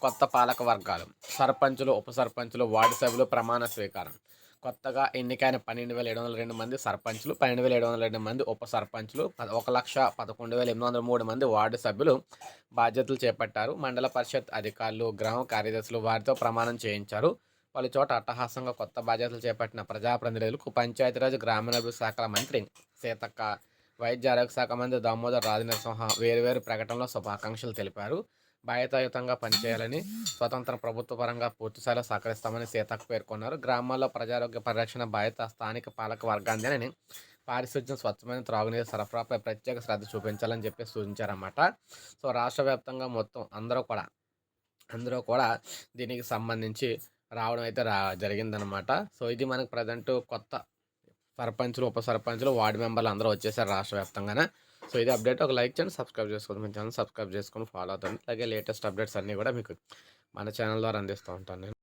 కొత్త పాలక వర్గాలు. సర్పంచులు ఉప సర్పంచులు వార్డు సభ్యులు ప్రమాణ స్వీకారం. కొత్తగా ఎన్నికైన పన్నెండు వేల ఏడు వందల రెండు మంది సర్పంచులు పన్నెండు వేల ఏడు వందల రెండు మంది ఉప సర్పంచులు పద- ఒక లక్ష పదకొండు వేల ఎనిమిది వందల మూడు మంది వార్డు సభ్యులు బాధ్యతలు చేపట్టారు. మండల పరిషత్ అధికారులు గ్రామ కార్యదర్శులు వారితో ప్రమాణం చేయించారు. పలు చోట అట్టహాసంగా కొత్త బాధ్యతలు చేపట్టిన ప్రజాప్రతినిధులకు పంచాయతీరాజ్ గ్రామీణాభివృద్ధి శాఖల మంత్రి సీతక్క వైద్య ఆరోగ్య శాఖ మంత్రి దామోదర్ రాజనరసింహ వేరువేరు ప్రకటనలో శుభాకాంక్షలు తెలిపారు. బాధ్యతాయుతంగా పనిచేయాలని స్వతంత్ర ప్రభుత్వ పరంగా పూర్తిస్థాయిలో సహకరిస్తామని సీతక్క పేర్కొన్నారు. గ్రామాల్లో ప్రజారోగ్య పరిరక్షణ బాధ్యత స్థానిక పాలక వర్గాందేనని పారిశుద్ధ్యం స్వచ్ఛమైన త్రాగునీరు సరఫరాపై ప్రత్యేక శ్రద్ధ చూపించాలని చెప్పి సూచించారన్నమాట. సో రాష్ట్ర వ్యాప్తంగా మొత్తం అందరూ కూడా అందరూ కూడా దీనికి సంబంధించి రావడం అయితే రా జరిగిందనమాట సో ఇది మనకు ప్రజెంట్ కొత్త సర్పంచులు ఉప సర్పంచులు వార్డు మెంబర్లు అందరూ వచ్చేసారు రాష్ట్ర వ్యాప్తంగానే. సో ఇది అప్డేట్. ఒక లైక్ చేయండి సబ్స్క్రైబ్ చేసుకోండి మన ఛానల్ సబ్స్క్రైబ్ చేసుకొని ఫాలో అవుతుంది అలాగే లేటెస్ట్ అప్డేట్స్ అన్నీ కూడా మీకు మన ఛానల్ ద్వారా అందిస్తూ ఉంటాను నేను.